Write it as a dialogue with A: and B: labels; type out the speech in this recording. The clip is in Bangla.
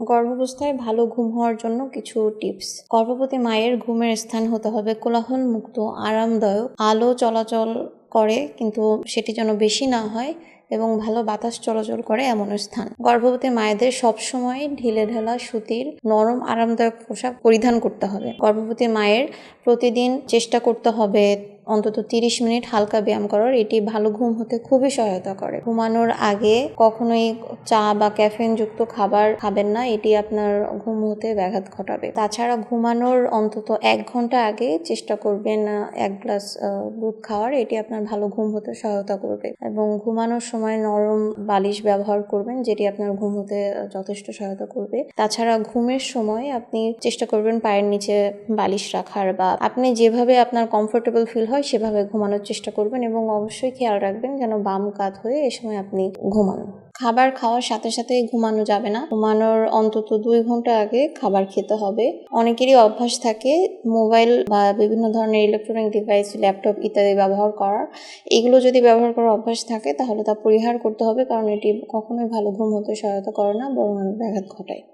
A: গর্ভাবস্থায় ভালো ঘুম হওয়ার জন্য কিছু টিপস। গর্ভবতী মায়ের ঘুমের স্থান হতে হবে কোলাহল মুক্ত আরামদায়ক, আলো চলাচল করে কিন্তু সেটি যেন বেশি না হয় এবং ভালো বাতাস চলাচল করে এমন স্থান। গর্ভবতী মায়েদের সবসময় ঢিলে ঢালা সুতির নরম আরামদায়ক পোশাক পরিধান করতে হবে। গর্ভবতী মায়ের প্রতিদিন চেষ্টা করতে হবে অন্তত তিরিশ মিনিট হালকা ব্যায়াম করার, এটি ভালো ঘুম হতে খুবই সহায়তা করে। ঘুমানোর আগে কখনোই চা বা ক্যাফেন যুক্ত খাবার খাবেন না, এটি আপনার ঘুম হতে ব্যাঘাত ঘটাবে। তাছাড়া ঘুমানোর অন্তত এক ঘণ্টা আগে চেষ্টা করবেন, এক গ্লাস দুধ খাওয়ার, এটি আপনার ভালো ঘুম হতে সহায়তা করবে। এবং ঘুমানোর সময় নরম বালিশ ব্যবহার করবেন, যেটি আপনার ঘুম হতে যথেষ্ট সহায়তা করবে। তাছাড়া ঘুমের সময় আপনি চেষ্টা করবেন পায়ের নিচে বালিশ রাখার বা আপনি যেভাবে আপনার কমফোর্টেবল ফিল হয়, সেভাবে ঘুমানোর চেষ্টা করবেন এবং অবশ্যই খেয়াল রাখবেন যেন বাম কাত হয়ে এ সময় আপনি ঘুমান। খাবার খাওয়ার সাথে সাথে ঘুমানো যাবে না। ঘুমানোর অন্তত দুই ঘণ্টা আগে খাবার খেতে হবে। অনেকেরই অভ্যাস থাকে মোবাইল বা বিভিন্ন ধরনের ইলেকট্রনিক ডিভাইস ল্যাপটপ ইত্যাদি ব্যবহার করার। এগুলো যদি ব্যবহার করার অভ্যাস থাকে, তাহলে তা পরিহার করতে হবে, কারণ এটি কখনোই ভালো ঘুম হতে সহায়তা করে না, বরং অনেক ব্যাঘাত ঘটায়।